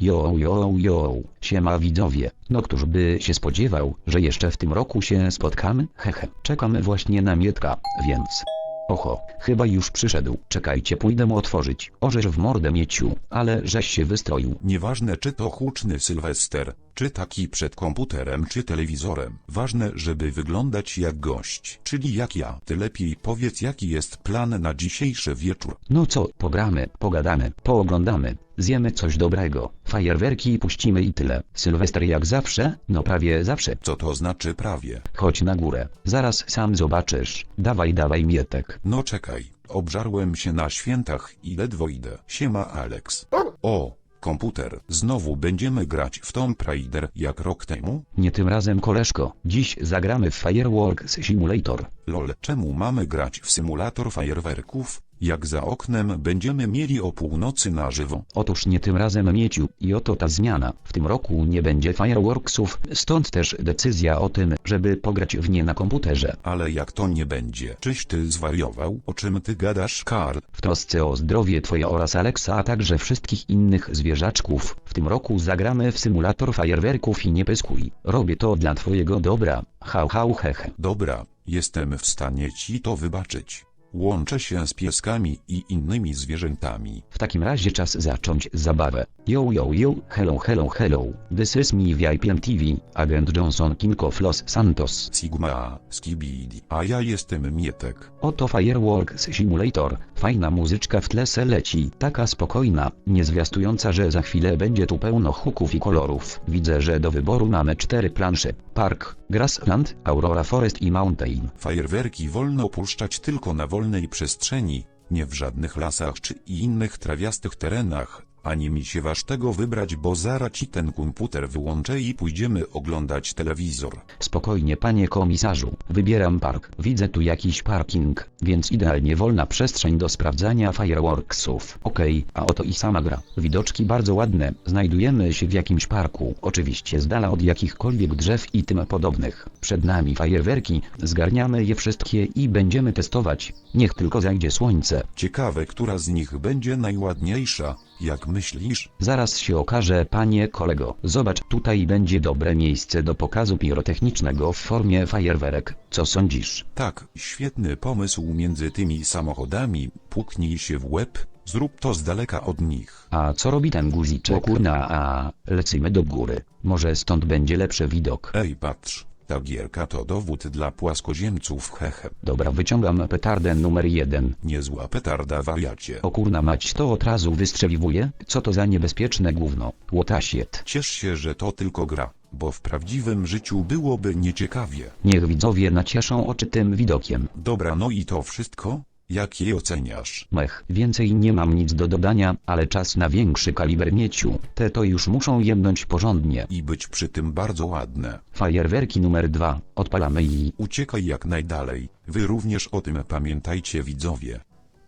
Yo yo yo, siema widzowie, no któż by się spodziewał, że jeszcze w tym roku się spotkamy? Hehe, czekamy właśnie na Mietka, więc... Oho, chyba już przyszedł, czekajcie pójdę mu otworzyć, orzesz w mordę Mieciu, ale żeś się wystroił. Nieważne czy to huczny Sylwester, czy taki przed komputerem czy telewizorem. Ważne, żeby wyglądać jak gość, czyli jak ja. Ty lepiej powiedz jaki jest plan na dzisiejszy wieczór. No co, pogramy, pogadamy, pooglądamy, zjemy coś dobrego, fajerwerki puścimy i tyle. Sylwester jak zawsze, no prawie zawsze. Co to znaczy prawie? Chodź na górę, zaraz sam zobaczysz. Dawaj, dawaj Mietek. No czekaj, obżarłem się na świętach i ledwo idę. Siema Alex. O, komputer. Znowu będziemy grać w Tomb Raider jak rok temu? Nie tym razem koleżko, dziś zagramy w Fireworks Simulator. Lol, czemu mamy grać w symulator fajerwerków? Jak za oknem będziemy mieli o północy na żywo. Otóż nie tym razem Mieciu i oto ta zmiana. W tym roku nie będzie Fireworksów, stąd też decyzja o tym, żeby pograć w nie na komputerze. Ale jak to nie będzie? Czyś ty zwariował? O czym ty gadasz, Karl? W trosce o zdrowie twoje oraz Alexa, a także wszystkich innych zwierzaczków, w tym roku zagramy w symulator fajerwerków i nie pyskuj. Robię to dla twojego dobra. Hał hał hehe. Dobra, jestem w stanie ci to wybaczyć. Łączę się z pieskami i innymi zwierzętami. W takim razie czas zacząć zabawę. Yo yo yo, hello hello hello, this is me VIPM TV, agent Johnson King of Los Santos. Sigma, Skibidi. A ja jestem Mietek. Oto Fireworks Simulator, fajna muzyczka w tle se leci, taka spokojna, nie zwiastująca, że za chwilę będzie tu pełno huków i kolorów. Widzę, że do wyboru mamy cztery plansze, Park, Grassland, Aurora Forest i Mountain. Fajerwerki wolno puszczać tylko na wolnej przestrzeni, nie w żadnych lasach czy innych trawiastych terenach. Ani mi się waż tego wybrać, bo zaraz ci ten komputer wyłączę i pójdziemy oglądać telewizor. Spokojnie panie komisarzu, wybieram park. Widzę tu jakiś parking, więc idealnie wolna przestrzeń do sprawdzania fireworksów. Okej, a oto i sama gra. Widoczki bardzo ładne, znajdujemy się w jakimś parku, oczywiście z dala od jakichkolwiek drzew i tym podobnych. Przed nami fajerwerki, zgarniamy je wszystkie i będziemy testować. Niech tylko zajdzie słońce. Ciekawe, która z nich będzie najładniejsza, jak myślisz? Zaraz się okaże panie kolego. Zobacz tutaj będzie dobre miejsce do pokazu pirotechnicznego w formie fajerwerek. Co sądzisz? Tak, świetny pomysł między tymi samochodami, puknij się w łeb, zrób to z daleka od nich. A co robi ten guziczek? O kurna, a lecimy do góry. Może stąd będzie lepszy widok. Ej patrz, ta gierka to dowód dla płaskoziemców hehe. Dobra, wyciągam petardę numer jeden. Niezła petarda wariacie. O kurna mać to od razu wystrzeliwuje? Co to za niebezpieczne gówno? Łotasiet. Ciesz się, że to tylko gra, bo w prawdziwym życiu byłoby nieciekawie. Niech widzowie nacieszą oczy tym widokiem. Dobra no i to wszystko? Jak je oceniasz? Mech, więcej nie mam nic do dodania, ale czas na większy kaliber mieciu. Te to już muszą jebnąć porządnie. I być przy tym bardzo ładne. Fajerwerki numer dwa. Odpalamy i... Uciekaj jak najdalej, wy również o tym pamiętajcie widzowie.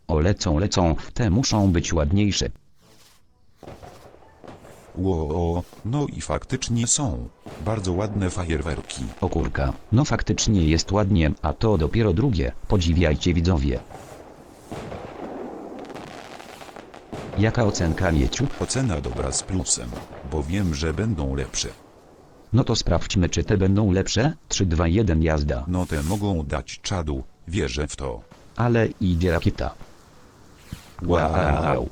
O lecą lecą, te muszą być ładniejsze. Ło, no i faktycznie są. Bardzo ładne fajerwerki. O kurka, no faktycznie jest ładnie, a to dopiero drugie, podziwiajcie widzowie. Jaka ocenka mieciu? Ocena dobra z plusem, bo wiem, że będą lepsze. No to sprawdźmy czy te będą lepsze, 3, 2, 1 jazda. No te mogą dać czadu, wierzę w to. Ale idzie rakieta. Wow.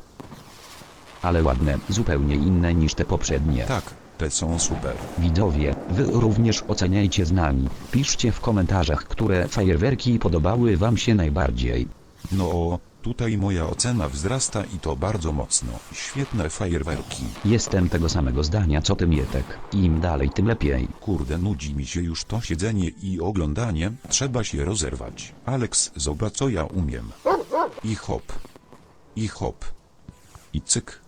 Ale ładne, zupełnie inne niż te poprzednie. Tak, te są super. Widzowie, wy również oceniajcie z nami. Piszcie w komentarzach, które fajerwerki podobały wam się najbardziej. No, tutaj moja ocena wzrasta i to bardzo mocno. Świetne fajerwerki. Jestem tego samego zdania co ty Mietek. Im dalej tym lepiej. Kurde, nudzi mi się już to siedzenie i oglądanie, trzeba się rozerwać. Alex, zobacz co ja umiem. I hop. I hop. I cyk.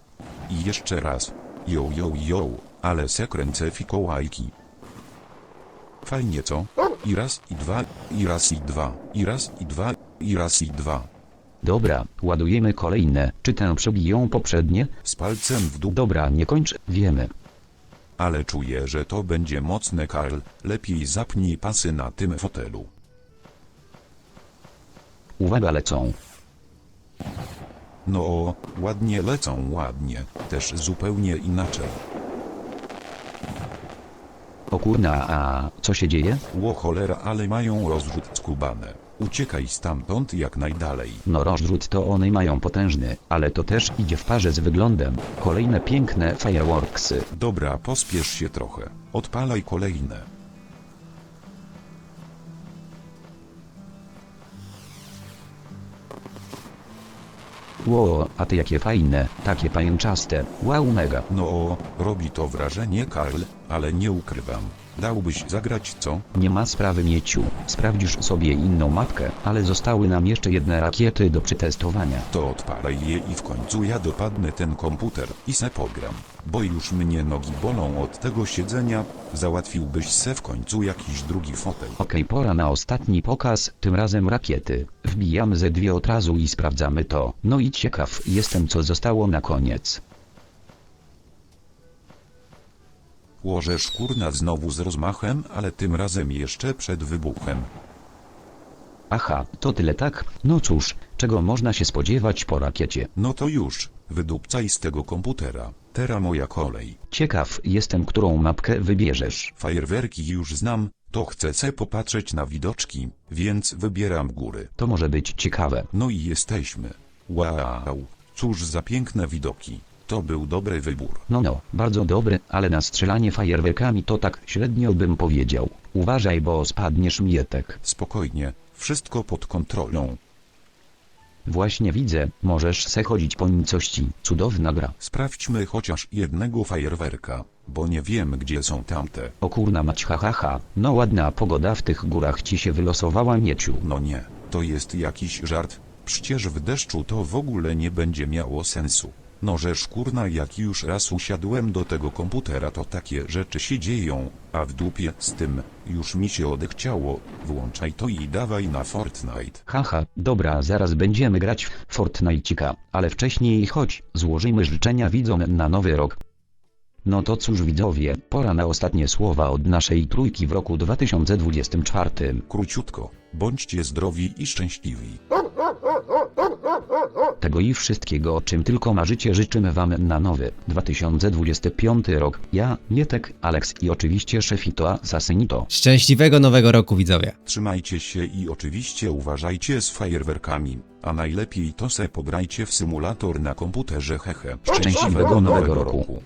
I jeszcze raz. Yo, yo, yo, ale sekręcę fikołajki. Fajnie co? I raz, i dwa, i raz, i dwa, i raz, i dwa, i raz, i dwa. Dobra, ładujemy kolejne. Czy tę przebiją poprzednie? Z palcem w dół. Dobra, nie kończ, wiemy. Ale czuję, że to będzie mocne Karl, lepiej zapnij pasy na tym fotelu. Uwaga lecą. No o, ładnie lecą ładnie, też zupełnie inaczej. O kurna, a co się dzieje? Ło cholera, ale mają rozrzut skubane. Uciekaj stamtąd jak najdalej. No rozrzut to one mają potężny, ale to też idzie w parze z wyglądem. Kolejne piękne fireworksy. Dobra, pospiesz się trochę. Odpalaj kolejne. Ło, a ty jakie fajne, takie pajęczaste. Wow mega. No robi to wrażenie Karl, ale nie ukrywam. Dałbyś zagrać co? Nie ma sprawy mieciu. Sprawdzisz sobie inną mapkę, ale zostały nam jeszcze jedne rakiety do przetestowania. To odpalaj je i w końcu ja dopadnę ten komputer i se pogram. Bo już mnie nogi bolą od tego siedzenia, załatwiłbyś se w końcu jakiś drugi fotel. Okej, pora na ostatni pokaz, tym razem rakiety. Wbijamy ze dwie od razu i sprawdzamy to. No i ciekaw jestem co zostało na koniec. Łożę szkurna znowu z rozmachem, ale tym razem jeszcze przed wybuchem. Aha, to tyle tak? No cóż, czego można się spodziewać po rakiecie? No to już, wydupcaj z tego komputera. Tera moja kolej. Ciekaw jestem, którą mapkę wybierzesz. Fajerwerki już znam, to chcę se popatrzeć na widoczki, więc wybieram góry. To może być ciekawe. No i jesteśmy. Wow, cóż za piękne widoki. To był dobry wybór. No no, bardzo dobry, ale na strzelanie fajerwerkami to tak średnio bym powiedział. Uważaj, bo spadniesz mietek. Spokojnie, wszystko pod kontrolą. Właśnie widzę, możesz se chodzić po nicości. Cudowna gra. Sprawdźmy chociaż jednego fajerwerka, bo nie wiem gdzie są tamte. O kurna mać ha ha ha. No ładna pogoda w tych górach ci się wylosowała mieciu. No nie, to jest jakiś żart. Przecież w deszczu to w ogóle nie będzie miało sensu. No że szkurna jak już raz usiadłem do tego komputera to takie rzeczy się dzieją, a w dupie z tym, już mi się odechciało, włączaj to i dawaj na Fortnite. Haha, dobra, zaraz będziemy grać w Fortnite'cika, ale wcześniej chodź, złożymy życzenia widzom na nowy rok. No to cóż widzowie, pora na ostatnie słowa od naszej trójki w roku 2024. Króciutko, bądźcie zdrowi i szczęśliwi. Tego i wszystkiego o czym tylko marzycie życzymy wam na nowy 2025 rok. Ja, Mietek, Alex i oczywiście Szefito Assassinito. Szczęśliwego nowego roku widzowie. Trzymajcie się i oczywiście uważajcie z fajerwerkami, a najlepiej to se pograjcie w symulator na komputerze hehe. Szczęśliwego nowego roku.